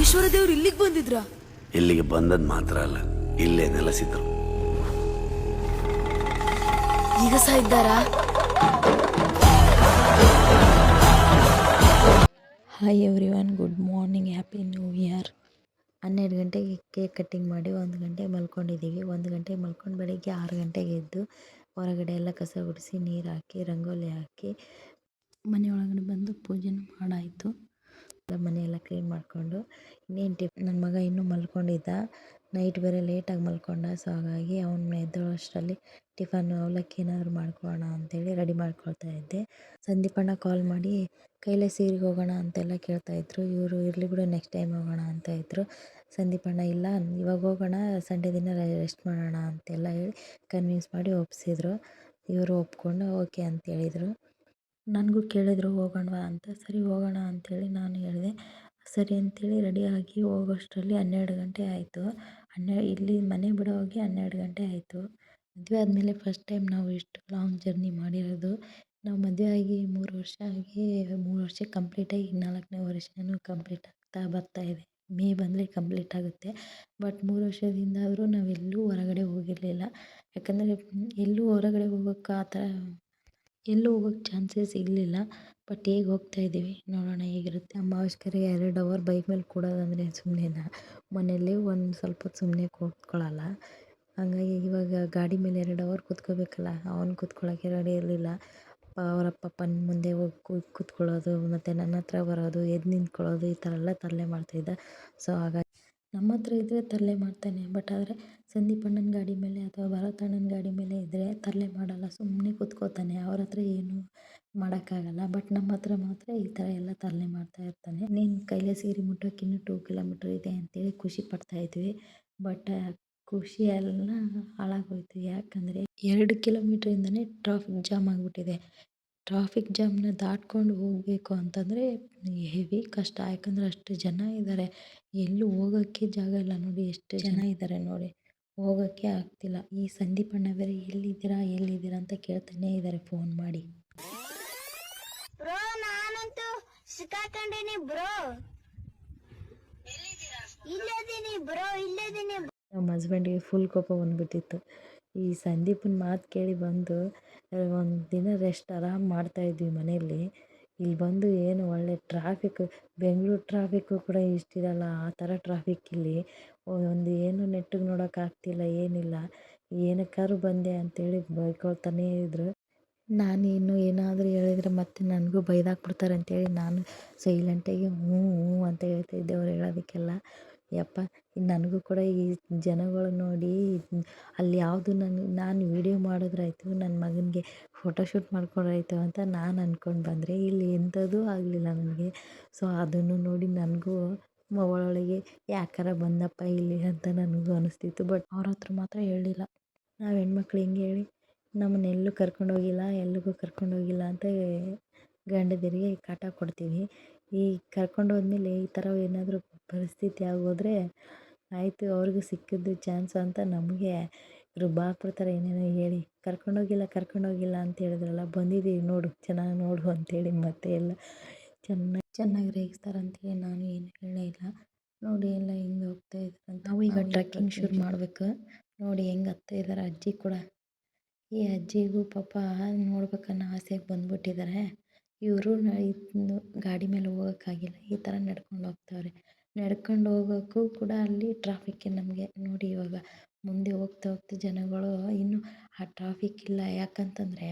ಈಶ್ವರ ದೇವ್ರು ಇಲ್ಲಿಗೆ ಬಂದಿದ್ರ? ಇಲ್ಲಿಗೆ ಬಂದದ್ ಮಾತ್ರ ಅಲ್ಲ ಇಲ್ಲೇ ನೆಲೆಸಿದ್ರು. ಈಗ ಸಹ ಇದ್ದಾರಾ? Hi everyone good morning happy new year ಹನ್ನೆರಡು ಗಂಟೆಗೆ ಕೇಕ್ ಕಟ್ಟಿಂಗ್ ಮಾಡಿ ಒಂದು ಗಂಟೆ ಮಲ್ಕೊಂಡಿದ್ದೀವಿ. ಒಂದು ಗಂಟೆಗೆ ಮಲ್ಕೊಂಡು ಬೆಳಿಗ್ಗೆ ಆರು ಗಂಟೆಗೆ ಎದ್ದು ಹೊರಗಡೆ ಎಲ್ಲ ಕಸ ಗುಡಿಸಿ ನೀರು ಹಾಕಿ ರಂಗೋಲಿ ಹಾಕಿ ಮನೆಯೊಳಗಡೆ ಒಳಗಡೆ ಬಂದು ಪೂಜೆ ಮಾಡಾಯಿತು. ಮನೆಯೆಲ್ಲ ಕ್ಲೀನ್ ಮಾಡಿಕೊಂಡು ಇನ್ನೇನು ಟಿಫ್ ನನ್ನ ಮಗ ಇನ್ನೂ ಮಲ್ಕೊಂಡಿದ್ದ. ನೈಟ್ ಬೇರೆ ಲೇಟಾಗಿ ಮಲ್ಕೊಂಡ. ಸೊ ಹಾಗಾಗಿ ಅವನು ಎದ್ದೇಳೋ ಅಷ್ಟರಲ್ಲಿ ಟಿಫನ್ನು ಅವಲಕ್ಕಿ ಏನಾದರೂ ಮಾಡ್ಕೊಳ್ಳೋಣ ಅಂತೇಳಿ ರೆಡಿ ಮಾಡ್ಕೊಳ್ತಾ ಇದ್ದೆ. ಸಂದೀಪಣ್ಣ ಕಾಲ್ ಮಾಡಿ ಕೈಲಾಸಗಿರಿಗೆ ಹೋಗೋಣ ಅಂತೆಲ್ಲ ಕೇಳ್ತಾ ಇದ್ರು. ಇವರು ಇರಲಿ ಬಿಡು ನೆಕ್ಸ್ಟ್ ಟೈಮ್ ಹೋಗೋಣ ಅಂತ ಇದ್ರು. ಸಂದೀಪಣ್ಣ, ಇಲ್ಲ, ಇವಾಗ ಹೋಗೋಣ, ಸಂಡೇ ದಿನ ರೆಸ್ಟ್ ಮಾಡೋಣ ಅಂತೆಲ್ಲ ಹೇಳಿ ಕನ್ವಿನ್ಸ್ ಮಾಡಿ ಒಪ್ಪಿಸಿದ್ರು ಇವರು ಒಪ್ಕೊಂಡು ಓಕೆ ಅಂತ ಹೇಳಿದರು. ನನಗೂ ಕೇಳಿದರು, ಹೋಗೋಣವಾ ಅಂತ. ಸರಿ, ಹೋಗೋಣ ಅಂಥೇಳಿ ನಾನು ಹೇಳಿದೆ. ಸರಿ ಅಂಥೇಳಿ ರೆಡಿಯಾಗಿ ಹೋಗೋಷ್ಟರಲ್ಲಿ ಹನ್ನೆರಡು ಗಂಟೆ ಆಯಿತು. ಹನ್ನೆ, ಇಲ್ಲಿ ಮನೆ ಬಿಡೋ ಹೋಗಿ ಹನ್ನೆರಡು ಗಂಟೆ ಆಯಿತು. ಮದುವೆ ಆದಮೇಲೆ ಫಸ್ಟ್ ಟೈಮ್ ನಾವು ಇಷ್ಟು ಲಾಂಗ್ ಜರ್ನಿ ಮಾಡಿರೋದು. ನಾವು ಮದುವೆ ಆಗಿ ಮೂರು ವರ್ಷ ಆಗಿ ಮೂರು ವರ್ಷ ಕಂಪ್ಲೀಟಾಗಿ ಈಗ ನಾಲ್ಕನೇ ವರ್ಷನೂ ಕಂಪ್ಲೀಟ್ ಆಗ್ತಾ ಬರ್ತಾ ಇದೆ. ಮೇ ಬಂದರೆ ಕಂಪ್ಲೀಟ್ ಆಗುತ್ತೆ. ಬಟ್ ಮೂರು ವರ್ಷದಿಂದಾದರೂ ನಾವೆಲ್ಲೂ ಹೊರಗಡೆ ಹೋಗಿರಲಿಲ್ಲ. ಯಾಕಂದರೆ, ಎಲ್ಲೂ ಹೊರಗಡೆ ಹೋಗೋಕ್ಕೆ ಆ ಥರ ಎಲ್ಲೂ ಹೋಗೋಕ್ಕೆ ಚಾನ್ಸಸ್ ಇರಲಿಲ್ಲ. ಬಟ್ ಈಗ ಹೋಗ್ತಾ ಇದ್ದೀವಿ? ನೋಡೋಣ ಹೇಗಿರುತ್ತೆ. ಅಮಾವಾಸ್ಯೆಗೆ ಎರಡು ಅವರ್ ಬೈಕ್ ಮೇಲೆ ಕೂಡೋದಂದರೆ ಸುಮ್ಮನೆನಾ ಮನೇಲಿ ಒಂದು ಸ್ವಲ್ಪ ಹೊತ್ತು ಸುಮ್ಮನೆ ಕೂತ್ಕೊಳ್ಳಲ್ಲ ಹಾಗಾಗಿ ಇವಾಗ ಗಾಡಿ ಮೇಲೆ ಎರಡು ಅವರ್ ಕೂತ್ಕೋಬೇಕಲ್ಲ? ಅವ್ನು ಕೂತ್ಕೊಳ್ಳೋಕೆ ರೆಡಿ ಇರಲಿಲ್ಲ. ಅವರ ಪಪ್ಪನ ಮುಂದೆ ಹೋಗಿ ಕೂತ್ಕೊಳ್ಳೋದು, ಮತ್ತು ನನ್ನ ಹತ್ರ ಬರೋದು ಎದ್ದು ನಿಂತ್ಕೊಳ್ಳೋದು ಈ ಥರ ಎಲ್ಲ ತರಲೆ ಮಾಡ್ತಾಯಿದ್ದ ಸೊ ಹಾಗಾಗಿ ನಮ್ಮ ಹತ್ರ ಇದ್ದರೆ ತರಲೆ ಮಾಡ್ತಾನೆ. ಬಟ್ ಆದರೆ ಸಂದೀಪ್ ಅಣ್ಣನ ಗಾಡಿ ಮೇಲೆ ಅಥವಾ ಭರತ್ ಅಣ್ಣನ ಗಾಡಿ ಮೇಲೆ ಇದ್ದರೆ ತರಲೆ ಮಾಡಲ್ಲ ಸುಮ್ಮನೆ ಕೂತ್ಕೋತಾನೆ. ಅವ್ರ ಹತ್ರ ಏನು ಮಾಡೋಕ್ಕಾಗಲ್ಲ. ಬಟ್ ನಮ್ಮ ಹತ್ರ ಮಾತ್ರ ಈ ಥರ ಎಲ್ಲ ತರಲೆ ಮಾಡ್ತಾ ಇರ್ತಾನೆ. ನೀನು ಕೈಲಾಸಗಿರಿ ಮುಟ್ಟೋಕೆ ಇನ್ನೂ ಟೂ ಕಿಲೋಮೀಟ್ರ್ ಇದೆ ಅಂತೇಳಿ ಖುಷಿ ಪಡ್ತಾ ಇದ್ವಿ. ಬಟ್ ಖುಷಿ ಎಲ್ಲ ಹಾಳಾಗೋಯ್ತು. ಯಾಕಂದರೆ ಎರಡು ಕಿಲೋಮೀಟ್ರಿಂದನೇ ಟ್ರಾಫಿಕ್ ಜಾಮ್ ಆಗಿಬಿಟ್ಟಿದೆ. ಟ್ರಾಫಿಕ್ ಜಾಮ್ನ ದಾಟ್ಕೊಂಡು ಹೋಗಬೇಕು ಅಂತಂದರೆ ಹೆವಿ ಕಷ್ಟ. ಯಾಕಂದರೆ ಅಷ್ಟು ಜನ ಇದ್ದಾರೆ ಎಲ್ಲೂ ಹೋಗೋಕ್ಕೆ ಜಾಗ ಇಲ್ಲ ನೋಡಿ. ಎಷ್ಟು ಜನ ಇದ್ದಾರೆ ನೋಡಿ. ಹೋಗೋಕ್ಕೆ ಆಗ್ತಿಲ್ಲ. ಈ ಸಂದೀಪ್ ಅಣ್ಣ ಬೇರೆ ಎಲ್ಲಿದ್ದೀರಾ ಎಲ್ಲಿದ್ದೀರಾ ಅಂತ ಕೇಳ್ತಾನೆ ಇದ್ದಾರೆ ಫೋನ್ ಮಾಡಿ. ಬ್ರೋ ನಾನಂತೂ ಸಿಕ್ಕಾಕೊಂಡಿನಿ ಬ್ರೋ ಇಲ್ಲದೀನಿ ಬ್ರೋ ಇಲ್ಲದೀನಿ ನಮ್ಮ ಹಸ್ಬೆಂಡಿಗೆ ಫುಲ್ ಕೋಪ ಬಂದ್ಬಿಟ್ಟಿತ್ತು. ಈ ಸಂದೀಪನ ಮಾತು ಕೇಳಿ ಬಂದು ಒಂದು ದಿನ ರೆಸ್ಟ್ ಆರಾಮ್ ಮಾಡ್ತಾಯಿದ್ವಿ ಮನೆಯಲ್ಲಿ. ಇಲ್ಲಿ ಬಂದು ಏನು ಒಳ್ಳೆ ಟ್ರಾಫಿಕ್ ಬೆಂಗಳೂರು ಟ್ರಾಫಿಕ್ಕು ಕೂಡ ಇಷ್ಟಿರಲ್ಲ, ಆ ಥರ ಟ್ರಾಫಿಕ್ ಇಲ್ಲಿ. ಒಂದು ಏನು ನೆಟ್ಟಿಗೆ ನೋಡೋಕ್ಕಾಗ್ತಿಲ್ಲ ಏನಿಲ್ಲ. ಏನಕ್ಕಾದ್ರು ಬಂದೆ ಅಂತೇಳಿ ಬೈಕೊಳ್ತಾನೇ ಇದ್ದರು ನಾನು ಇನ್ನು ಏನಾದರೂ ಹೇಳಿದರೆ ಮತ್ತೆ ನನಗೂ ಬೈದಾಕ್ಬಿಡ್ತಾರೆ ಅಂತೇಳಿ ನಾನು ಸೈಲೆಂಟಾಗಿ ಹ್ಞೂ ಹ್ಞೂ ಅಂತ ಹೇಳ್ತಾಯಿದ್ದೆ ಅವ್ರು ಹೇಳೋದಕ್ಕೆಲ್ಲ. ಯಪ್ಪ, ನನಗೂ ಕೂಡ ಈ ಜನಗಳು ನೋಡಿ, ಅಲ್ಲಿ ಯಾವುದು ನಾನು ನಾನು ವೀಡಿಯೋ ಮಾಡಿದ್ರಾಯ್ತು ನನ್ನ ಮಗನಿಗೆ ಫೋಟೋಶೂಟ್ ಮಾಡ್ಕೊಂಡ್ರಾಯ್ತು ಅಂತ ನಾನು ಅಂದ್ಕೊಂಡು ಬಂದರೆ, ಇಲ್ಲಿ ಎಂಥದ್ದೂ ಆಗಲಿಲ್ಲ ನನಗೆ. ಸೊ ಅದನ್ನು ನೋಡಿ ನನಗೂ ಒಳೊಳಗೆ ಯಾಕಾರ ಬಂದಪ್ಪ ಇಲ್ಲಿ ಅಂತ ನನಗೂ ಅನಿಸ್ತಿತ್ತು. ಬಟ್ ಅವ್ರ ಹತ್ರ ಮಾತ್ರ ಹೇಳಿಲ್ಲ. ನಾವು ಹೆಣ್ಮಕ್ಳು ಹಿಂಗೆ ಹೇಳಿ, ನಮ್ಮನ್ನ ಎಲ್ಲೂ ಕರ್ಕೊಂಡೋಗಿಲ್ಲ ಎಲ್ಲಿಗೂ ಕರ್ಕೊಂಡೋಗಿಲ್ಲ ಅಂತ ಗಂಡದರಿಗೆ ಕಾಟ ಕೊಡ್ತೀವಿ. ಈ ಕರ್ಕೊಂಡು ಹೋದ್ಮೇಲೆ ಈ ಥರ ಏನಾದರೂ ಪರಿಸ್ಥಿತಿ ಆಗೋದ್ರೆ ಆಯಿತು ಅವ್ರಿಗೂ ಸಿಕ್ಕಿದ್ದು ಚಾನ್ಸ್ ಅಂತ ನಮಗೆ ರುಬ್ಬಾಕ್ಬಿಡ್ತಾರೆ ಏನೇನೋ ಹೇಳಿ ಕರ್ಕೊಂಡೋಗಿಲ್ಲ ಕರ್ಕೊಂಡೋಗಿಲ್ಲ ಅಂತ ಹೇಳಿದ್ರಲ್ಲ ಬಂದಿದ್ದೀವಿ ನೋಡು ಚೆನ್ನಾಗಿ ನೋಡು ಅಂತೇಳಿ ಮತ್ತೆ ಎಲ್ಲ ಚೆನ್ನಾಗಿ ಚೆನ್ನಾಗಿ ರೇಗಿಸ್ತಾರಂತೇಳಿ ನಾನು ಏನು ಹೇಳೇ ಇಲ್ಲ. ನೋಡಿ ಎಲ್ಲ ಹಿಂಗೆ ಹೋಗ್ತಾ ಇದ್ದಾರೆ ನಾವು ಈಗ ಟ್ರೆಕ್ಕಿಂಗ್ ಶುರು ಮಾಡಬೇಕು. ನೋಡಿ ಹೆಂಗೆ ಹತ್ತಾ ಇದ್ದಾರೆ ಅಜ್ಜಿ ಕೂಡ. ಈ ಅಜ್ಜಿಗೂ ಪಾಪ ನೋಡ್ಬೇಕನ್ನೋ ಆಸೆಗೆ ಬಂದ್ಬಿಟ್ಟಿದ್ದಾರೆ ಇವರು ಗಾಡಿ ಮೇಲೆ ಹೋಗೋಕ್ಕಾಗಿಲ್ಲ ಈ ಥರ ನಡ್ಕೊಂಡು ಹೋಗ್ತಾವ್ರೆ. ನಡ್ಕೊಂಡು ಹೋಗೋಕ್ಕೂ ಕೂಡ ಅಲ್ಲಿ ಟ್ರಾಫಿಕ್ಕೆ ನಮಗೆ ನೋಡಿ ಇವಾಗ ಮುಂದೆ ಹೋಗ್ತಾ ಹೋಗ್ತಾ ಜನಗಳು ಇನ್ನೂ ಆ ಟ್ರಾಫಿಕ್ ಇಲ್ಲ. ಯಾಕಂತಂದರೆ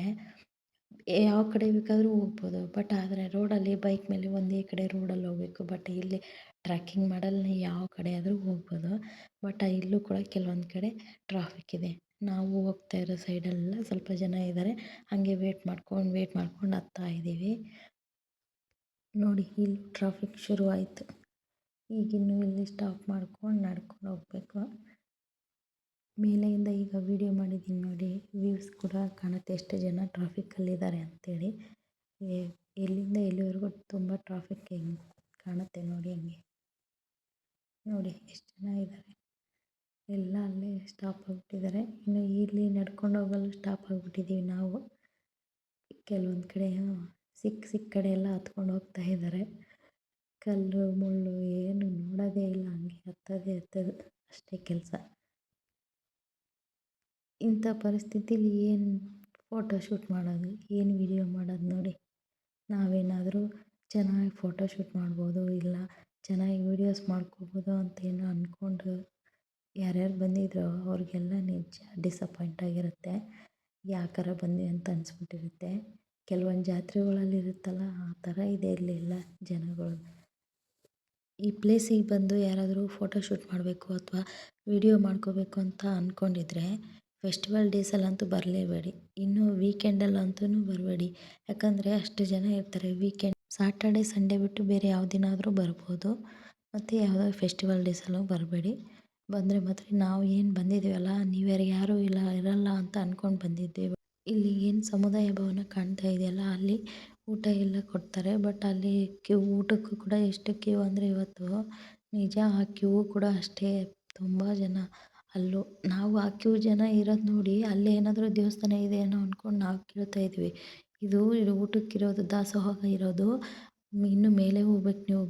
ಯಾವ ಕಡೆ ಬೇಕಾದರೂ ಹೋಗ್ಬೋದು. ಬಟ್ ಆದರೆ ರೋಡಲ್ಲಿ ಬೈಕ್ ಮೇಲೆ ಒಂದೇ ಕಡೆ ರೋಡಲ್ಲಿ ಹೋಗಬೇಕು. ಬಟ್ ಇಲ್ಲಿ ಟ್ರ್ಯಾಕಿಂಗ್ ಮಾಡಲ್ಲಿ ಯಾವ ಕಡೆ ಆದರೂ ಹೋಗ್ಬೋದು. ಬಟ್ ಇಲ್ಲೂ ಕೂಡ ಕೆಲವೊಂದು ಕಡೆ ಟ್ರಾಫಿಕ್ ಇದೆ. ನಾವು ಹೋಗ್ತಾ ಇರೋ ಸೈಡೆಲ್ಲ ಸ್ವಲ್ಪ ಜನ ಇದ್ದಾರೆ ಹಾಗೆ ವೇಟ್ ಮಾಡ್ಕೊಂಡು ವೇಟ್ ಮಾಡ್ಕೊಂಡು ಹತ್ತಾ ಇದ್ದೀವಿ ನೋಡಿ, ಇಲ್ಲಿ ಟ್ರಾಫಿಕ್ ಶುರುವಾಯಿತು. ಈಗಿನ್ನು ಇಲ್ಲಿ ಸ್ಟಾಪ್ ಮಾಡ್ಕೊಂಡು ನಡ್ಕೊಂಡು ಹೋಗಬೇಕು. ಮೇಲೆಯಿಂದ ಈಗ ವಿಡಿಯೋ ಮಾಡಿದ್ದೀನಿ ನೋಡಿ ವ್ಯೂಸ್ ಕೂಡ ಕಾಣುತ್ತೆ ಎಷ್ಟು ಜನ ಟ್ರಾಫಿಕ್ಕಲ್ಲಿದ್ದಾರೆ ಅಂತೇಳಿ. ಎಲ್ಲಿಂದ ಎಲ್ಲಿವರೆಗೂ ತುಂಬ ಟ್ರಾಫಿಕ್ ಹೆಂಗೆ ಕಾಣುತ್ತೆ ನೋಡಿ ಹಂಗೆ. ನೋಡಿ ಎಷ್ಟು ಜನ ಇದ್ದಾರೆ ಎಲ್ಲ ಅಲ್ಲೇ ಸ್ಟಾಪ್ ಆಗಿಬಿಟ್ಟಿದ್ದಾರೆ ಇನ್ನು ಇಲ್ಲಿ ನಡ್ಕೊಂಡು ಹೋಗಲು ಸ್ಟಾಪ್ ಆಗಿಬಿಟ್ಟಿದ್ದೀವಿ ನಾವು. ಕೆಲವೊಂದು ಕಡೆ ಸಿಕ್ಕ ಸಿಕ್ಕ ಕಡೆ ಎಲ್ಲ ಹತ್ಕೊಂಡು ಹೋಗ್ತಾ ಇದ್ದಾರೆ ಕಲ್ಲು, ಮುಳ್ಳು ಏನು ನೋಡೋದೇ ಇಲ್ಲ. ಹಂಗೆ ಹತ್ತೋದೇ ಹತ್ತೋದು. ಅಷ್ಟೇ ಕೆಲಸ. ಇಂಥ ಪರಿಸ್ಥಿತಿಲಿ ಏನು ಫೋಟೋ ಶೂಟ್ ಮಾಡೋದು? ಏನು ವಿಡಿಯೋ ಮಾಡೋದು ನೋಡಿ? ನಾವೇನಾದರೂ ಚೆನ್ನಾಗಿ ಫೋಟೋ ಶೂಟ್ ಮಾಡ್ಬೋದು, ಇಲ್ಲ ಚೆನ್ನಾಗಿ ವೀಡಿಯೋಸ್ ಮಾಡ್ಕೋಬೋದು ಅಂತೇನೋ ಅಂದ್ಕೊಂಡು ಯಾರ್ಯಾರು ಬಂದಿದ್ರೋ ಅವ್ರಿಗೆಲ್ಲ ನಿಜ ಡಿಸಪಾಯಿಂಟ್ ಆಗಿರುತ್ತೆ. ಯಾಕಾರ ಬಂದ್ವಿ ಅಂತ ಅನಿಸ್ಬಿಟ್ಟಿರುತ್ತೆ. ಕೆಲವೊಂದು ಜಾತ್ರೆಗಳಲ್ಲಿ ಇರುತ್ತಲ್ಲ ಆ ಥರ ಇದೆ ಇರಲಿಲ್ಲ ಜನಗಳು. ಈ ಪ್ಲೇಸಿಗೆ ಬಂದು ಯಾರಾದರೂ ಫೋಟೋ ಶೂಟ್ ಮಾಡಬೇಕು ಅಥವಾ ವಿಡಿಯೋ ಮಾಡ್ಕೋಬೇಕು ಅಂತ ಅಂದ್ಕೊಂಡಿದ್ರೆ ಫೆಸ್ಟಿವಲ್ ಡೇಸಲ್ಲಂತೂ ಬರಲೇಬೇಡಿ. ಇನ್ನು ವೀಕೆಂಡಲ್ಲಂತೂ ಬರಬೇಡಿ. ಯಾಕಂದರೆ ಅಷ್ಟು ಜನ ಇರ್ತಾರೆ. ವೀಕೆಂಡ್, ಸಾಟರ್ಡೆ, ಸಂಡೇ ಬಿಟ್ಟು ಬೇರೆ ಯಾವ ದಿನ ಆದರೂ ಬರ್ಬೋದು. ಮತ್ತು ಯಾವುದೋ ಫೆಸ್ಟಿವಲ್ ಡೇಸಲ್ಲೂ ಬರಬೇಡಿ. ಬಂದರೆ ಮಾತ್ರ ನಾವು ಏನು ಬಂದಿದ್ದೀವಲ್ಲ, ನೀವ್ಯಾರು ಯಾರೂ ಇಲ್ಲ, ಇರಲ್ಲ ಅಂತ ಅಂದ್ಕೊಂಡು ಬಂದಿದ್ದೇವೆ. ಇಲ್ಲಿ ಏನು ಸಮುದಾಯ ಭವನ ಕಾಣ್ತಾ ಇದೆಯಲ್ಲ, ಅಲ್ಲಿ ಊಟ ಎಲ್ಲ ಕೊಡ್ತಾರೆ. ಬಟ್ ಅಲ್ಲಿ ಕ್ಯೂ, ಊಟಕ್ಕೂ ಕೂಡ ಎಷ್ಟು ಕ್ಯೂ ಅಂದರೆ ಇವತ್ತು ನಿಜ ಆ ಕ್ಯೂ ಕೂಡ ಅಷ್ಟೇ ತುಂಬ ಜನ. ಅಲ್ಲೂ ನಾವು ಆ ಕ್ಯೂ ಜನ ಇರೋದು ನೋಡಿ ಅಲ್ಲಿ ಏನಾದರೂ ದೇವಸ್ಥಾನ ಇದೆ ಏನೋ ಅಂದ್ಕೊಂಡು ನಾವು ಕೇಳ್ತಾ ಇದ್ವಿ. ಇದು ಇದು ಊಟಕ್ಕಿರೋದು ದಾಸೋಹ ಇರೋದು. ಇನ್ನು ಮೇಲೆ ಹೋಗ್ಬೇಕು ನೀವು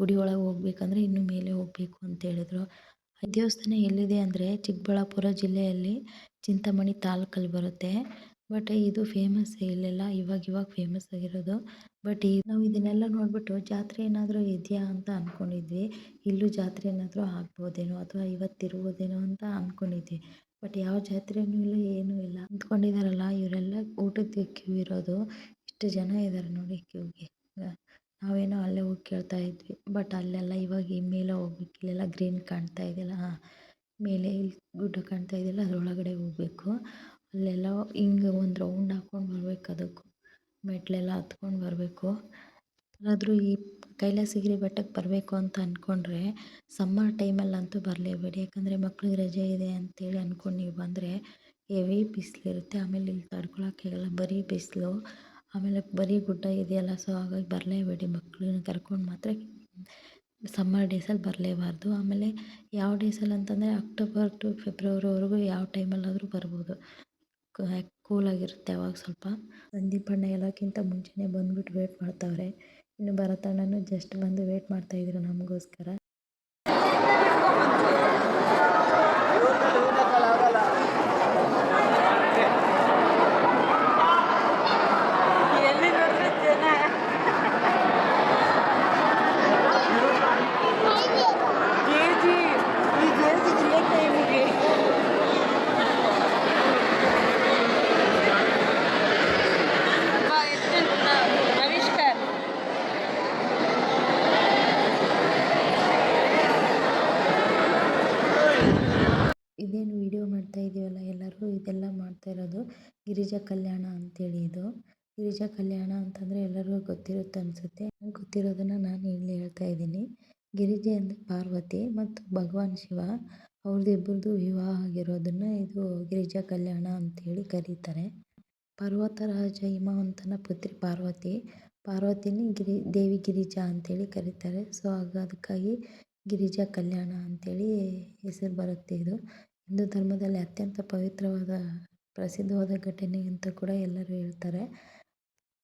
ಗುಡಿ ಒಳಗೆ ಹೋಗ್ಬೇಕಂದ್ರೆ ಇನ್ನು ಮೇಲೆ ಹೋಗಬೇಕು ಅಂತ ಹೇಳಿದ್ರು. ದೇವಸ್ಥಾನ ಎಲ್ಲಿದೆ ಅಂದರೆ ಚಿಕ್ಕಬಳ್ಳಾಪುರ ಜಿಲ್ಲೆಯಲ್ಲಿ ಚಿಂತಾಮಣಿ ತಾಲೂಕಲ್ಲಿ ಬರುತ್ತೆ. ಬಟ್ ಇದು ಫೇಮಸ್ ಇಲ್ಲೆಲ್ಲ, ಇವಾಗ ಇವಾಗ ಫೇಮಸ್ ಆಗಿರೋದು. ಬಟ್ ಈ ನಾವು ಇದನ್ನೆಲ್ಲ ನೋಡಿಬಿಟ್ಟು ಜಾತ್ರೆ ಏನಾದರೂ ಇದೆಯಾ ಅಂತ ಅಂದ್ಕೊಂಡಿದ್ವಿ ಇಲ್ಲೂ ಜಾತ್ರೆ ಏನಾದರೂ ಆಗ್ಬೋದೇನೋ ಅಥವಾ ಇವತ್ತಿರ್ಬೋದೇನೋ ಅಂತ ಅಂದ್ಕೊಂಡಿದ್ವಿ ಬಟ್ ಯಾವ ಜಾತ್ರೆನೂ ಇಲ್ಲ, ಏನೂ ಇಲ್ಲ. ಅಂದ್ಕೊಂಡಿದಾರಲ್ಲ ಇವರೆಲ್ಲ ಊಟಕ್ಕೆ ಕ್ಯೂ ಇರೋದು. ಇಷ್ಟು ಜನ ಇದ್ದಾರೆ ನೋಡಿ ಕ್ಯೂಗೆ. ನಾವೇನೋ ಅಲ್ಲೇ ಹೋಗಿ ಕೇಳ್ತಾ ಇದ್ವಿ. ಬಟ್ ಅಲ್ಲೆಲ್ಲ ಇವಾಗ ಮೇಲೆ ಹೋಗ್ಬೇಕು. ಇಲ್ಲೆಲ್ಲ ಗ್ರೀನ್ ಕಾಣ್ತಾ ಇದೆಯಲ್ಲ, ಹಾಂ. ಮೇಲೆ ಇಲ್ಲಿ ಗುಡ್ಡ ಕಾಣ್ತಾ ಇದೆಯಲ್ಲ, ಅದರೊಳಗಡೆ ಹೋಗ್ಬೇಕು. ಅಲ್ಲೆಲ್ಲ ಹಿಂಗೆ ಒಂದು ರೌಂಡ್ ಹಾಕ್ಕೊಂಡು ಬರ್ಬೇಕು ಅದಕ್ಕೂ. ಮೆಟ್ಲೆಲ್ಲ ಹತ್ಕೊಂಡು ಬರಬೇಕು. ಯಾರಾದರೂ ಈ ಕೈಲಾಸಗಿರಿ ಬೆಟ್ಟಕ್ಕೆ ಬರಬೇಕು ಅಂತ ಅಂದ್ಕೊಂಡ್ರೆ ಸಮ್ಮರ್ ಟೈಮಲ್ಲಂತೂ ಬರಲೇಬೇಡಿ. ಯಾಕಂದರೆ ಮಕ್ಳಿಗೆ ರಜೆ ಇದೆ ಅಂತೇಳಿ ಅಂದ್ಕೊಂಡು ನೀವು ಬಂದರೆ ಹೆವಿ ಬಿಸಿಲಿರುತ್ತೆ ಆಮೇಲೆ ಇಲ್ಲಿ ತಡ್ಕೊಳಕ್ಕಾಗಲ್ಲ ಬರೀ ಬಿಸಿಲು. ಆಮೇಲೆ ಬರೀ ಗುಡ್ಡ ಇದೆಯಲ್ಲ, ಸೊ ಹಾಗಾಗಿ ಬರಲೇಬೇಡಿ ಮಕ್ಕಳನ್ನ ಕರ್ಕೊಂಡು ಮಾತ್ರ. ಸಮ್ಮರ್ ಡೇಸಲ್ಲಿ ಬರಲೇಬಾರ್ದು. ಆಮೇಲೆ ಯಾವ ಡೇಸಲ್ಲಿ ಅಂತಂದರೆ ಅಕ್ಟೋಬರ್ ಟು ಫೆಬ್ರವರಿವರೆಗೂ ಯಾವ ಟೈಮಲ್ಲಾದರೂ ಬರ್ಬೋದು. ಕೂಲಾಗಿರುತ್ತೆ ಅವಾಗ ಸ್ವಲ್ಪ. ಸಂದೀಪ್ ಅಣ್ಣ ಎಲ್ಲಕ್ಕಿಂತ ಮುಂಚೆನೇ ಬಂದ್ಬಿಟ್ಟು ವೇಟ್ ಮಾಡ್ತಾವ್ರೆ. ಇನ್ನು ಭರತಣ್ಣನೂ ಜಸ್ಟ್ ಬಂದು ವೇಟ್ ಮಾಡ್ತಾಯಿದ್ರು ನಮಗೋಸ್ಕರ. ಮಾಡ್ತಾ ಇದೀವಲ್ಲ ಎಲ್ಲರೂ? ಇದೆಲ್ಲ ಮಾಡ್ತಾ ಇರೋದು ಗಿರಿಜಾ ಕಲ್ಯಾಣ ಅಂತೇಳಿ ಇದು. ಗಿರಿಜಾ ಕಲ್ಯಾಣ ಅಂತಂದರೆ ಎಲ್ಲರಿಗೂ ಗೊತ್ತಿರುತ್ತೆ ಅನಿಸುತ್ತೆ. ಗೊತ್ತಿರೋದನ್ನು ನಾನು ಇಲ್ಲಿ ಹೇಳ್ತಾ ಇದ್ದೀನಿ. ಗಿರಿಜೆ ಅಂದರೆ ಪಾರ್ವತಿ ಮತ್ತು ಭಗವಾನ್ ಶಿವ ಅವ್ರದ್ದು ಇಬ್ಬರದು ವಿವಾಹ ಆಗಿರೋದನ್ನು ಇದು ಗಿರಿಜಾ ಕಲ್ಯಾಣ ಅಂತೇಳಿ ಕರೀತಾರೆ. ಪರ್ವತರಾಜ ಹಿಮವಂತನ ಪುತ್ರಿ ಪಾರ್ವತಿ, ಪಾರ್ವತಿನೇ ಗಿರಿ, ದೇವಿ ಗಿರಿಜಾ ಅಂತೇಳಿ ಕರೀತಾರೆ. ಸೊ ಅದಕ್ಕಾಗಿ ಗಿರಿಜಾ ಕಲ್ಯಾಣ ಅಂತೇಳಿ ಹೆಸರು ಬರುತ್ತೆ ಇದು. ಹಿಂದೂ ಧರ್ಮದಲ್ಲಿ ಅತ್ಯಂತ ಪವಿತ್ರವಾದ ಪ್ರಸಿದ್ಧವಾದ ಘಟನೆ ಅಂತ ಕೂಡ ಎಲ್ಲರೂ ಹೇಳ್ತಾರೆ.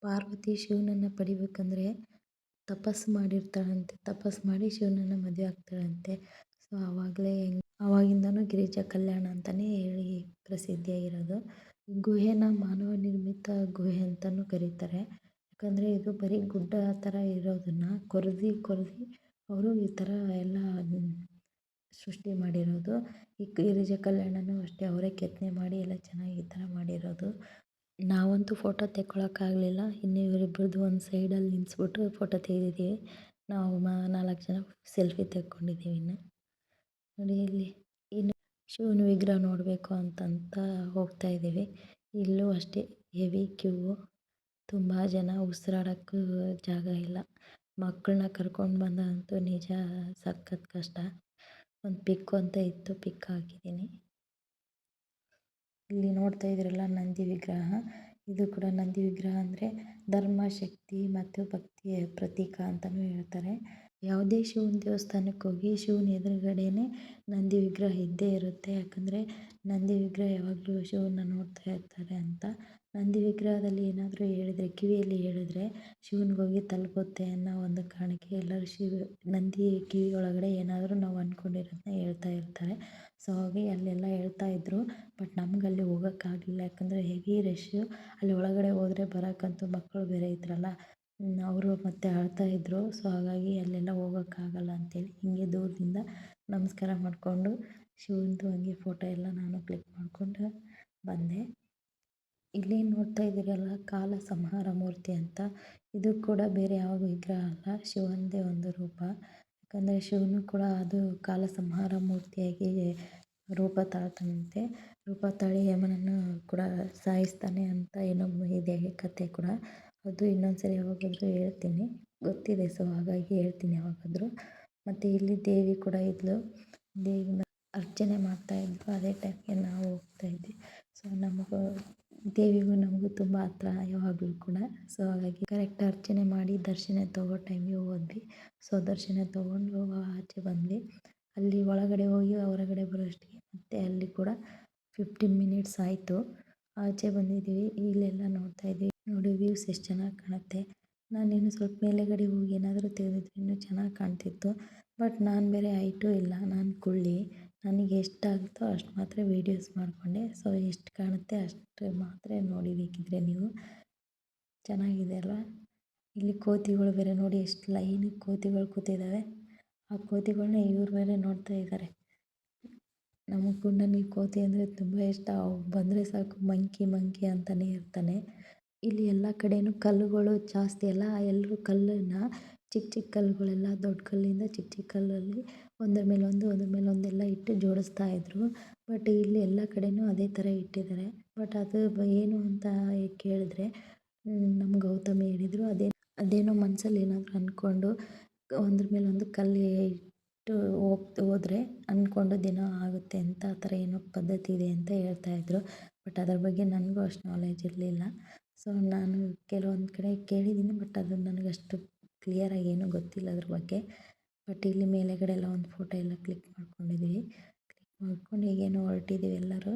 ಪಾರ್ವತಿ ಶಿವನನ್ನು ಪಡಿಬೇಕಂದ್ರೆ ತಪಸ್ಸು ಮಾಡಿರ್ತಾಳಂತೆ, ತಪಸ್ಸು ಮಾಡಿ ಶಿವನನ್ನು ಮದುವೆ ಆಗ್ತಾಳಂತೆ. ಸೊ ಆವಾಗಲೇ ಆವಾಗಿಂದನೂ ಗಿರಿಜಾ ಕಲ್ಯಾಣ ಅಂತಲೇ ಹೇಳಿ ಪ್ರಸಿದ್ಧಿಯಾಗಿರೋದು. ಈ ಗುಹೆನ ಮಾನವ ನಿರ್ಮಿತ ಗುಹೆ ಅಂತಲೂ ಕರೀತಾರೆ. ಯಾಕಂದರೆ ಇದು ಬರೀ ಗುಡ್ಡ ಥರ ಇರೋದನ್ನು ಕೊರೆದು ಕೊರೆದು ಅವರು ಈ ಥರ ಎಲ್ಲ ಸೃಷ್ಟಿ ಮಾಡಿರೋದು. ಈ ಗಿರಿಜಾ ಕಲ್ಯಾಣನೂ ಅಷ್ಟೇ, ಅವರೇ ಕೆತ್ತನೆ ಮಾಡಿ ಎಲ್ಲ ಚೆನ್ನಾಗಿ ಈ ಥರ ಮಾಡಿರೋದು. ನಾವಂತೂ ಫೋಟೋ ತೆಕ್ಕೊಳಕ್ಕಾಗಲಿಲ್ಲ. ಇನ್ನು ಇವರಿಬ್ರದ್ದು ಒಂದು ಸೈಡಲ್ಲಿ ನಿಲ್ಲಿಸ್ಬಿಟ್ಟು ಫೋಟೋ ತೆಗೆದಿದ್ದೀವಿ. ನಾವು ನಾಲ್ಕು ಜನ ಸೆಲ್ಫಿ ತೆಕ್ಕೊಂಡಿದ್ದೀವಿ ಇನ್ನು. ನೋಡಿ ಇಲ್ಲಿ, ಇನ್ನು ಶಿವನ ವಿಗ್ರಹ ನೋಡಬೇಕು ಅಂತಂತ ಹೋಗ್ತಾ ಇದ್ದೀವಿ. ಇಲ್ಲೂ ಅಷ್ಟೇ ಹೆವಿ ಕ್ಯೂ ತುಂಬ ಜನ ಉಸಿರಾಡೋಕ್ಕೂ ಜಾಗ ಇಲ್ಲ. ಮಕ್ಕಳನ್ನ ಕರ್ಕೊಂಡು ಬಂದಂತೂ ನಿಜ ಸಖತ್ ಕಷ್ಟ. ಒಂದು ಪಿಕ್ಕು ಅಂತ ಇತ್ತು, ಪಿಕ್ ಹಾಕಿದ್ದೀನಿ. ಇಲ್ಲಿ ನೋಡ್ತಾ ಇದ್ದೀರಲ್ಲ ನಂದಿ ವಿಗ್ರಹ. ಇದು ಕೂಡ ನಂದಿ ವಿಗ್ರಹ ಅಂದರೆ ಧರ್ಮ, ಶಕ್ತಿ ಮತ್ತು ಭಕ್ತಿಯ ಪ್ರತೀಕ ಅಂತಲೂ ಹೇಳ್ತಾರೆ. ಯಾವುದೇ ಶಿವನ ದೇವಸ್ಥಾನಕ್ಕೆ ಹೋಗಿ ಶಿವನ ಎದುರುಗಡೆನೇ ನಂದಿ ವಿಗ್ರಹ ಇದ್ದೇ ಇರುತ್ತೆ. ಯಾಕಂದರೆ ನಂದಿ ವಿಗ್ರಹ ಯಾವಾಗಲೂ ಶಿವನ ನೋಡ್ತಾ ಇರ್ತಾರೆ ಅಂತ ನಂದಿ ವಿಗ್ರಹದಲ್ಲಿ ಏನಾದರೂ ಹೇಳಿದ್ರೆ, ಕಿವಿಯಲ್ಲಿ ಹೇಳಿದ್ರೆ ಶಿವನಿಗೋಗಿ ತಲುಪುತ್ತೆ ಅನ್ನೋ ಒಂದು ಕಾರಣಕ್ಕೆ ಎಲ್ಲರೂ ಶಿವ, ನಂದಿ ಕಿವಿ ಒಳಗಡೆ ಏನಾದರೂ ನಾವು ಅಂದ್ಕೊಂಡಿರೋದನ್ನ ಹೇಳ್ತಾ ಇರ್ತಾರೆ. ಸೊ, ಹಾಗೆ ಅಲ್ಲೆಲ್ಲ ಹೇಳ್ತಾ ಇದ್ದರು ಬಟ್ ನಮ್ಗೆ ಅಲ್ಲಿ ಹೋಗೋಕ್ಕಾಗಲಿಲ್ಲ. ಯಾಕಂದರೆ ಹೆವಿ ರಶ್ಶು ಅಲ್ಲಿ ಒಳಗಡೆ ಹೋದರೆ ಬರೋಕ್ಕಂತೂ ಮಕ್ಕಳು ಬೇರೆ ಇದ್ರಲ್ಲ. ಅವರು ಮತ್ತೆ ಅಳ್ತಾ ಇದ್ದರು ಸೊ, ಹಾಗಾಗಿ ಅಲ್ಲೆಲ್ಲ ಹೋಗೋಕ್ಕಾಗಲ್ಲ ಅಂತೇಳಿ ಹಿಂಗೆ ದೂರದಿಂದ ನಮಸ್ಕಾರ ಮಾಡಿಕೊಂಡು ಶಿವಂದು ಹಂಗೆ ಫೋಟೋ ಎಲ್ಲ ನಾನು ಕ್ಲಿಕ್ ಮಾಡಿಕೊಂಡು ಬಂದೆ. ಇಲ್ಲಿ ನೋಡ್ತಾ ಇದ್ದೀರಲ್ಲ? ಕಾಲ ಸಂಹಾರ ಮೂರ್ತಿ ಅಂತ. ಇದು ಕೂಡ ಬೇರೆ ಯಾವ ವಿಗ್ರಹ ಅಲ್ಲ. ಶಿವಂದೇ ಒಂದು ರೂಪ. ಯಾಕಂದರೆ ಶಿವನು ಕೂಡ ಅದು ಕಾಲ ಸಂಹಾರ ಮೂರ್ತಿಯಾಗಿ ರೂಪ ತಾಳ್ತಾನಂತೆ. ರೂಪ ತಾಳಿ ಯಮನನ್ನು ಕೂಡ ಸಾಯಿಸ್ತಾನೆ ಅಂತ ಏನೋ ಇದೆ, ಕತೆ ಕೂಡ. ಅದು ಇನ್ನೊಂದು ಸರಿ ಯಾವಾಗಾದರೂ ಹೇಳ್ತೀನಿ. ಗೊತ್ತಿದೆ, ಸೊ ಹಾಗಾಗಿ ಹೇಳ್ತೀನಿ ಯಾವಾಗಾದರೂ. ಮತ್ತು ಇಲ್ಲಿ ದೇವಿ ಕೂಡ ಇದ್ಲು. ದೇವಿನ ಅರ್ಚನೆ ಮಾಡ್ತಾಯಿದ್ರು ಅದೇ ಟೈಮ್ಗೆ ನಾವು ಹೋಗ್ತಾ ಇದ್ವಿ. ಸೊ ನಮಗೂ ದೇವಿಗೂ ನಮಗೂ ತುಂಬ ಹತ್ರ ಯಾವಾಗಲೂ ಕೂಡ. ಸೊ ಹಾಗಾಗಿ ಕರೆಕ್ಟ್ ಅರ್ಚನೆ ಮಾಡಿ ದರ್ಶನ ತಗೋ ಟೈಮಿಗೆ ಹೋದ್ವಿ. ಸೊ ದರ್ಶನ ತೊಗೊಂಡು ಆಚೆ ಬಂದ್ವಿ. ಅಲ್ಲಿ ಒಳಗಡೆ ಹೋಗಿ ಹೊರಗಡೆ ಬರೋಷ್ಟಿಗೆ ಮತ್ತೆ ಅಲ್ಲಿ ಕೂಡ ಫಿಫ್ಟೀನ್ ಮಿನಿಟ್ಸ್ ಆಯಿತು. ಆಚೆ ಬಂದಿದ್ದೀವಿ. ಇಲ್ಲೆಲ್ಲ ನೋಡ್ತಾ ಇದ್ವಿ ನೋಡಿ ವ್ಯೂಸ್ ಎಷ್ಟು ಚೆನ್ನಾಗಿ ಕಾಣುತ್ತೆ. ನಾನಿನ್ನು ಸ್ವಲ್ಪ ಮೇಲೆಗಡೆ ಹೋಗಿ ಏನಾದರೂ ತೆಗೆದಿದ್ರೆ ಇನ್ನೂ ಚೆನ್ನಾಗಿ ಕಾಣ್ತಿತ್ತು. ಬಟ್ ನಾನು ಬೇರೆ ಹೈಟು ಇಲ್ಲ. ನಾನು ಕುಳ್ಳಿ. ನನಗೆ ಎಷ್ಟಾಗುತ್ತೋ ಅಷ್ಟು ಮಾತ್ರ ವೀಡಿಯೋಸ್ ಮಾಡಿಕೊಂಡೆ. ಸೊ ಎಷ್ಟು ಕಾಣುತ್ತೆ ಅಷ್ಟು ಮಾತ್ರ ನೋಡಿ ಬೇಕಿದ್ರೆ ನೀವು. ಚೆನ್ನಾಗಿದೆ ಅಲ್ವಾ? ಇಲ್ಲಿ ಕೋತಿಗಳು ಬೇರೆ ನೋಡಿ ಎಷ್ಟು ಲೈನಿಗೆ ಕೋತಿಗಳು ಕೂತಿದ್ದಾವೆ ಆ ಕೋತಿಗಳನ್ನ ಇವ್ರ ಮೇಲೆ ನೋಡ್ತಾ ಇದ್ದಾರೆ ನಮಗೂ ನನಗೆ ಕೋತಿ ಅಂದರೆ ತುಂಬ ಇಷ್ಟ. ಅವು ಬಂದರೆ ಸಾಕು, ಮಂಕಿ ಮಂಕಿ ಅಂತಲೇ ಇರ್ತಾನೆ. ಇಲ್ಲಿ ಎಲ್ಲ ಕಡೆಯೂ ಕಲ್ಲುಗಳು ಜಾಸ್ತಿ ಅಲ್ಲ. ಎಲ್ಲರೂ ಕಲ್ಲನ್ನು ಚಿಕ್ಕ ಚಿಕ್ಕ ಕಲ್ಲುಗಳೆಲ್ಲ ದೊಡ್ಡ ಕಲ್ಲಿಂದ ಚಿಕ್ಕ ಚಿಕ್ಕ ಕಲ್ಲಲ್ಲಿ ಒಂದರ ಮೇಲೆ ಒಂದು, ಒಂದರ ಮೇಲೆ ಒಂದೆಲ್ಲ ಇಟ್ಟು ಜೋಡಿಸ್ತಾ ಇದ್ದರು ಬಟ್ ಇಲ್ಲಿ ಎಲ್ಲ ಕಡೆಯೂ ಅದೇ ಥರ ಇಟ್ಟಿದ್ದಾರೆ. ಬಟ್ ಅದು ಏನು ಅಂತ ಕೇಳಿದ್ರೆ ನಮ್ಮ ಗೌತಮಿ ಹೇಳಿದರು, ಅದೇ, ಅದೇನೋ ಮನಸ್ಸಲ್ಲಿ ಏನಾದರೂ ಅಂದ್ಕೊಂಡು ಒಂದ್ರ ಮೇಲೆ ಒಂದು ಕಲ್ಲು ಇಟ್ಟು ಹೋಗ್, ಹೋದ್ರೆ ದಿನ ಆಗುತ್ತೆ ಅಂತ ಆ ಥರ ಏನೋ ಪದ್ಧತಿ ಇದೆ ಅಂತ ಹೇಳ್ತಾ ಹೇಳ್ತಾಯಿದ್ರು ಬಟ್ ಅದ್ರ ಬಗ್ಗೆ ನನಗೂ ಅಷ್ಟು ನಾಲೆಜ್ ಇರಲಿಲ್ಲ. ಸೊ ನಾನು ಕೆಲವೊಂದು ಕಡೆ ಕೇಳಿದ್ದೀನಿ ಬಟ್ ಅದು ನನಗಷ್ಟು ಕ್ಲಿಯರಾಗಿ ಏನೂ ಗೊತ್ತಿಲ್ಲ ಅದ್ರ ಬಗ್ಗೆ. ಬಟ್ ಇಲ್ಲಿ ಮೇಲೆಗಡೆ ಎಲ್ಲ ಒಂದು ಫೋಟೋ ಎಲ್ಲ ಕ್ಲಿಕ್ ಮಾಡ್ಕೊಂಡಿದ್ದೀವಿ ಕ್ಲಿಕ್ ಮಾಡ್ಕೊಂಡು ಈಗೇನೋ ಹೊರಟಿದ್ದೀವಿ ಎಲ್ಲರೂ.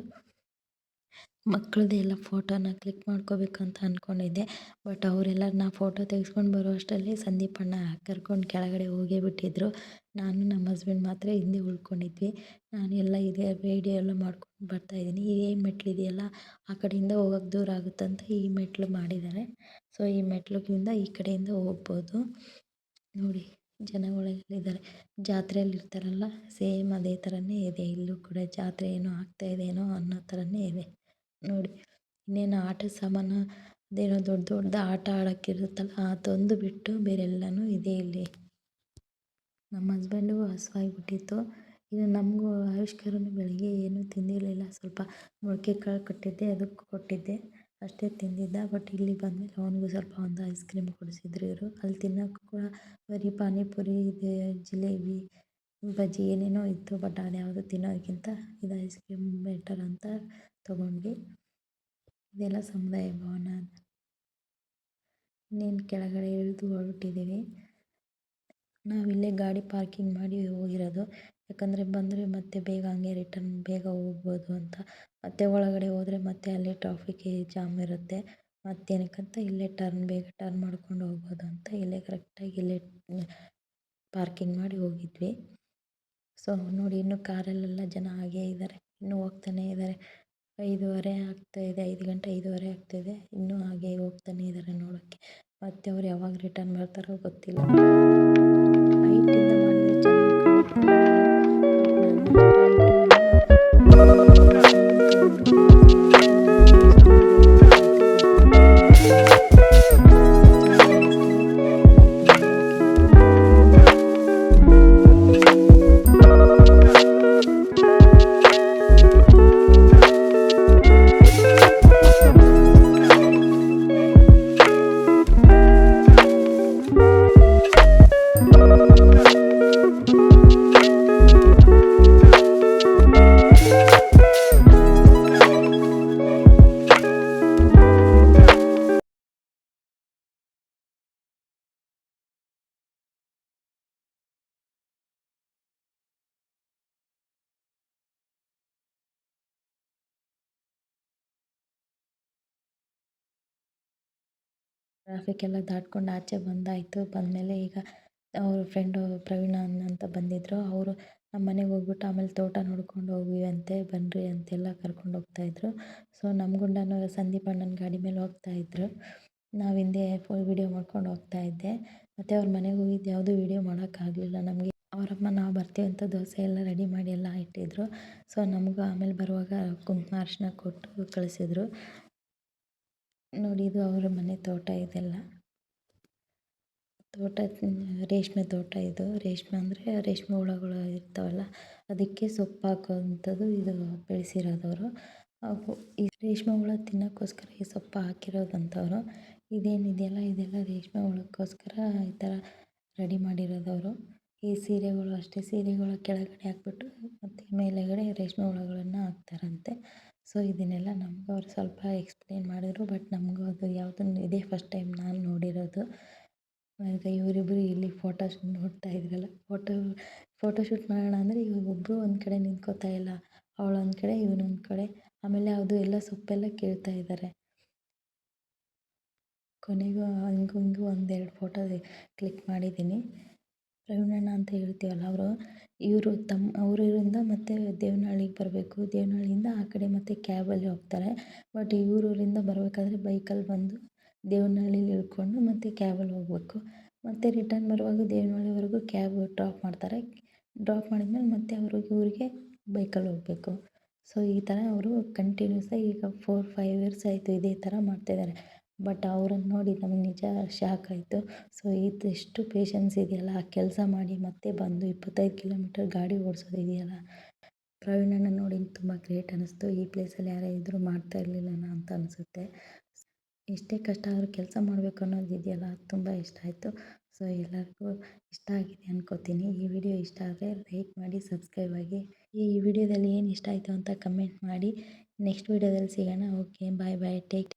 ಮಕ್ಕಳದ್ದು ಎಲ್ಲ ಫೋಟೋನ ಕ್ಲಿಕ್ ಮಾಡ್ಕೋಬೇಕು ಅಂತ ಅಂದ್ಕೊಂಡಿದ್ದೆ ಬಟ್ ಅವರೆಲ್ಲ ನಾ ಫೋಟೋ ತೆಗೆಸ್ಕೊಂಡು ಬರೋ ಅಷ್ಟರಲ್ಲಿ ಸಂದೀಪ್ ಅಣ್ಣ ಕರ್ಕೊಂಡು ಕೆಳಗಡೆ ಹೋಗೇ ಬಿಟ್ಟಿದ್ರು. ನಾನು ನಮ್ಮ ಹಸ್ಬೆಂಡ್ ಮಾತ್ರ ಹಿಂದೆ ಉಳ್ಕೊಂಡಿದ್ವಿ. ನಾನು ಎಲ್ಲ ಇದೆ ವೀಡಿಯೋ ಎಲ್ಲ ಮಾಡ್ಕೊಂಡು ಬರ್ತಾಯಿದ್ದೀನಿ ಈ ಮೆಟ್ಲಿದೆಯಲ್ಲ ಆ ಕಡೆಯಿಂದ ಹೋಗೋಕ್ಕೆ ದೂರ ಆಗುತ್ತಂತ ಈ ಮೆಟ್ಲು ಮಾಡಿದ್ದಾರೆ. ಸೊ ಈ ಮೆಟ್ಲಿಗಿಂದ ಈ ಕಡೆಯಿಂದ ಹೋಗ್ಬೋದು. ನೋಡಿ ಜನಗಳೆಲ್ಲಿದ್ದಾರೆ ಜಾತ್ರೆಯಲ್ಲಿ ಇರ್ತಾರಲ್ಲ ಸೇಮ್ ಅದೇ ಥರನೇ ಇದೆ. ಇಲ್ಲೂ ಕೂಡ ಜಾತ್ರೆ ಏನೋ ಆಗ್ತಾ ಇದೆಯೇನೋ ಅನ್ನೋ ಥರನೇ ಇದೆ. ನೋಡಿ, ಇನ್ನೇನು ಆಟದ ಸಾಮಾನು, ಅದೇನೋ ದೊಡ್ಡ ದೊಡ್ಡ ಆಟ ಆಡೋಕ್ಕಿರುತ್ತಲ್ಲ ಅದೊಂದು ಬಿಟ್ಟು ಬೇರೆ ಎಲ್ಲನೂ ಇದೆ ಇಲ್ಲಿ. ನಮ್ಮ ಹಸ್ಬೆಂಡಿಗೂ ಹಸಿವಾಗ್ಬಿಟ್ಟಿತ್ತು. ಇನ್ನು ನಮಗೂ ಆಯುಷ್ಕರನು ಬೆಳಗ್ಗೆ ಏನೂ ತಿಂದಿರಲಿಲ್ಲ. ಸ್ವಲ್ಪ ಮೊಳಕೆ ಕಾಳು ಕಟ್ಟಿದ್ದೆ, ಅದಕ್ಕೆ ಕೊಟ್ಟಿದ್ದೆ. ಅಷ್ಟೇ ತಿಂದಿದ್ದ. ಬಟ್ ಇಲ್ಲಿ ಬಂದಮೇಲೆ ಅವನಿಗೂ ಸ್ವಲ್ಪ ಒಂದು ಐಸ್ ಕ್ರೀಮ್ ಕೊಡಿಸಿದ್ರು ಇವರು. ಅಲ್ಲಿ ತಿನ್ನೋಕ್ಕೂ ಕೂಡ ಬರೀ ಪಾನಿಪುರಿ, ಇದೆ ಜಿಲೇಬಿ, ಬಜ್ಜಿ ಏನೇನೋ ಇತ್ತು. ಬಟ್ ಅದ್ಯಾವುದು ತಿನ್ನೋದಕ್ಕಿಂತ ಇದು ಐಸ್ ಕ್ರೀಮ್ ಬೆಟರ್ ಅಂತ ತೊಗೊಂಡ್ವಿ. ಇದೆಲ್ಲ ಸಮುದಾಯ ಭವನ ಇನ್ನೇನು ಕೆಳಗಡೆ ಇಳಿದು ಹೊರಟಿದ್ದೀವಿ ನಾವಿಲ್ಲೇ ಗಾಡಿ ಪಾರ್ಕಿಂಗ್ ಮಾಡಿ ಹೋಗಿರೋದು. ಯಾಕಂದರೆ ಬಂದರೆ ಮತ್ತೆ ಬೇಗ ಹಂಗೆ ರಿಟರ್ನ್ ಬೇಗ ಹೋಗ್ಬೋದು ಅಂತ. ಮತ್ತೆ ಒಳಗಡೆ ಹೋದರೆ ಮತ್ತೆ ಅಲ್ಲೇ ಟ್ರಾಫಿಕ್ ಜಾಮ್ ಇರುತ್ತೆ. ಮತ್ತೇನಕ್ಕಂತ ಇಲ್ಲೇ ಟರ್ನ್ ಬೇಗ ಟರ್ನ್ ಮಾಡ್ಕೊಂಡು ಹೋಗ್ಬೋದು ಅಂತ ಇಲ್ಲೇ ಕರೆಕ್ಟಾಗಿ ಇಲ್ಲೇ ಪಾರ್ಕಿಂಗ್ ಮಾಡಿ ಹೋಗಿದ್ವಿ. ಸೊ ನೋಡಿ, ಇನ್ನೂ ಕಾರಲ್ಲೆಲ್ಲ ಜನ ಹಾಗೇ ಇದ್ದಾರೆ ಇನ್ನೂ ಹೋಗ್ತಾನೇ ಇದ್ದಾರೆ ಐದೂವರೆ ಆಗ್ತಾಯಿದೆ ಐದು ಗಂಟೆ ಐದೂವರೆ ಆಗ್ತಾಯಿದೆ ಇನ್ನೂ ಹಾಗೆ ಹೋಗ್ತಾನೆ ಇದ್ದಾರೆ ನೋಡೋಕ್ಕೆ ಮತ್ತೆ ಅವ್ರು ಯಾವಾಗ ರಿಟರ್ನ್ ಬರ್ತಾರೋ ಗೊತ್ತಿಲ್ಲ. ಟ್ರಾಫಿಕ್ ಎಲ್ಲ ದಾಟ್ಕೊಂಡು ಆಚೆ ಬಂದಾಯಿತು. ಬಂದಮೇಲೆ ಈಗ ಅವ್ರ ಫ್ರೆಂಡು ಪ್ರವೀಣ ಅಂತ ಬಂದಿದ್ದರು ಅವರು ನಮ್ಮ ಮನೆಗೆ ಹೋಗ್ಬಿಟ್ಟು ಆಮೇಲೆ ತೋಟ ನೋಡ್ಕೊಂಡು ಹೋಗಿ ಅಂತೆ ಬನ್ನಿರಿ ಅಂತೆಲ್ಲ ಕರ್ಕೊಂಡು ಹೋಗ್ತಾಯಿದ್ರು ಸೊ ನಮ್ಮ ಗುಂಡನೂ ಸಂದೀಪ್ ಅಣ್ಣನ ಗಾಡಿ ಮೇಲೆ ಹೋಗ್ತಾಯಿದ್ರು ನಾವು ಹಿಂದೆ ಫುಲ್ ವೀಡಿಯೋ ಮಾಡ್ಕೊಂಡು ಹೋಗ್ತಾಯಿದ್ದೆ ಮತ್ತು ಅವ್ರ ಮನೆಗೆ ಹೋಗಿದ್ದು ಯಾವುದೂ ವೀಡಿಯೋ ಮಾಡೋಕ್ಕಾಗಲಿಲ್ಲ ನಮಗೆ ಅವರಮ್ಮ, ನಾವು ಬರ್ತೀವಿ ಅಂತ ದೋಸೆ ಎಲ್ಲ ರೆಡಿ ಮಾಡಿ ಎಲ್ಲ ಇಟ್ಟಿದ್ರು. ಸೊ ನಮಗೂ ಆಮೇಲೆ ಬರುವಾಗ ಕುಂಕುಮ ಅರಿಶಿನ ಕೊಟ್ಟು ಕಳಿಸಿದ್ರು. ನೋಡಿ ಇದು ಅವರ ಮನೆ ತೋಟ ಇದೆಲ್ಲ. ತೋಟ, ರೇಷ್ಮೆ ತೋಟ ಇದು. ರೇಷ್ಮೆ ಅಂದರೆ ರೇಷ್ಮೆ ಹುಳಗಳು ಇರ್ತಾವಲ್ಲ, ಅದಕ್ಕೆ ಸೊಪ್ಪು ಹಾಕುವಂಥದ್ದು ಇದು ಬೆಳೆಸಿರೋದವರು. ಹಾಗೂ ಈ ರೇಷ್ಮೆ ಹುಳ ತಿನ್ನೋಕ್ಕೋಸ್ಕರ ಈ ಸೊಪ್ಪು ಹಾಕಿರೋದಂಥವ್ರು. ಇದೇನಿದೆಯಲ್ಲ, ಇದೆಲ್ಲ ರೇಷ್ಮೆ ಹುಳಕ್ಕೋಸ್ಕರ ಈ ಥರ ರೆಡಿ ಮಾಡಿರೋದವರು. ಈ ಸೀರೆಗಳು ಅಷ್ಟೇ ಸೀರೆಗಳ ಕೆಳಗಡೆ ಹಾಕ್ಬಿಟ್ಟು ಮತ್ತು ಮೇಲೆಗಡೆ ರೇಷ್ಮೆ ಹುಳಗಳನ್ನು ಹಾಕ್ತಾರಂತೆ. ಸೊ, ಇದನ್ನೆಲ್ಲ ನಮಗೂ ಅವ್ರು ಸ್ವಲ್ಪ ಎಕ್ಸ್ಪ್ಲೇನ್ ಮಾಡಿದ್ರು ಬಟ್ ನಮಗೂ ಅದು ಯಾವುದನ್ನು ಇದೇ ಫಸ್ಟ್ ಟೈಮ್ ನಾನು ನೋಡಿರೋದು. ಈಗ ಇವರಿಬ್ಬರು ಇಲ್ಲಿ ಫೋಟೋ ಶೂಟ್ ನೋಡ್ತಾ ಇದ್ರಲ್ಲ ಫೋಟೋ ಫೋಟೋ ಶೂಟ್ ಮಾಡೋಣ ಅಂದರೆ ಇವರೊಬ್ಬರು ಒಂದು ಕಡೆ ನಿಂತ್ಕೋತಾ ಇಲ್ಲ, ಅವಳು ಒಂದು ಕಡೆ, ಇವನು ಒಂದು ಕಡೆ, ಆಮೇಲೆ ಅದು ಎಲ್ಲ ಸೊಪ್ಪೆಲ್ಲ ಕೇಳ್ತಾ ಇದ್ದಾರೆ ಕೊನೆಗೂ ಹಂಗೂ ಹಿಂಗೂ ಒಂದೆರಡು ಫೋಟೋ ಕ್ಲಿಕ್ ಮಾಡಿದ್ದೀನಿ. ಪ್ರವೀಣಣ್ಣ ಅಂತ ಹೇಳ್ತೀವಲ್ಲ ಅವರು, ಇವರು ತಮ್ಮ ಅವ್ರ ಊರಿಂದ ಮತ್ತೆ ದೇವನಹಳ್ಳಿಗೆ ಬರಬೇಕು. ದೇವನಹಳ್ಳಿಯಿಂದ ಆ ಕಡೆ ಮತ್ತೆ ಕ್ಯಾಬಲ್ಲಿ ಹೋಗ್ತಾರೆ. ಬಟ್ ಇವರೂರಿಂದ ಬರಬೇಕಾದ್ರೆ ಬೈಕಲ್ಲಿ ಬಂದು ದೇವನಹಳ್ಳಿಲಿ ಇಳ್ಕೊಂಡು ಮತ್ತೆ ಕ್ಯಾಬಲ್ಲಿ ಹೋಗ್ಬೇಕು. ಮತ್ತೆ ರಿಟರ್ನ್ ಬರುವಾಗ ದೇವನಹಳ್ಳಿವರೆಗೂ ಕ್ಯಾಬ್ ಡ್ರಾಪ್ ಮಾಡ್ತಾರೆ. ಡ್ರಾಪ್ ಮಾಡಿದ್ಮೇಲೆ ಮತ್ತೆ ಅವರು ಊರಿಗೆ ಬೈಕಲ್ಲಿ ಹೋಗಬೇಕು. ಸೊ ಈ ಥರ ಅವರು ಕಂಟಿನ್ಯೂಸಾಗಿ ಈಗ ಫೋರ್ ಫೈವ್ ಇಯರ್ಸ್ ಆಯಿತು ಇದೇ ಥರ ಮಾಡ್ತಾಯಿದ್ದಾರೆ ಬಟ್ ಅವ್ರನ್ನ ನೋಡಿ ನಮಗೆ ನಿಜ ಶಾಕ್ ಆಯಿತು. ಸೊ ಇದೆಷ್ಟು ಪೇಷನ್ಸ್ ಇದೆಯಲ್ಲ? ಆ ಕೆಲಸ ಮಾಡಿ ಮತ್ತೆ ಬಂದು ಇಪ್ಪತ್ತೈದು ಕಿಲೋಮೀಟರ್ ಗಾಡಿ ಓಡಿಸೋದು ಇದೆಯಲ್ಲ? ಪ್ರವೀಣನ ನೋಡಿ ತುಂಬ ಗ್ರೇಟ್ ಅನ್ನಿಸ್ತು ಈ ಪ್ಲೇಸಲ್ಲಿ ಯಾರೇ ಇದ್ದರೂ ಮಾಡ್ತಾ ಇರಲಿಲ್ಲ ಅಂತ ಅನಿಸುತ್ತೆ. ಎಷ್ಟೇ ಕಷ್ಟ ಆದರೂ ಕೆಲಸ ಮಾಡಬೇಕು ಅನ್ನೋದು ಇದೆಯಲ್ಲ? ಅದು ತುಂಬ ಇಷ್ಟ ಆಯಿತು. ಸೊ ಎಲ್ಲರಿಗೂ ಇಷ್ಟ ಆಗಿದೆ ಅನ್ಕೋತೀನಿ. ಈ ವಿಡಿಯೋ ಇಷ್ಟ ಆದರೆ ಲೈಕ್ ಮಾಡಿ ಸಬ್ಸ್ಕ್ರೈಬ್ ಆಗಿ. ಈ ವಿಡಿಯೋದಲ್ಲಿ ಏನು ಇಷ್ಟ ಆಯಿತು ಅಂತ ಕಮೆಂಟ್ ಮಾಡಿ. ನೆಕ್ಸ್ಟ್ ವಿಡಿಯೋದಲ್ಲಿ ಸಿಗೋಣ. Okay bye bye take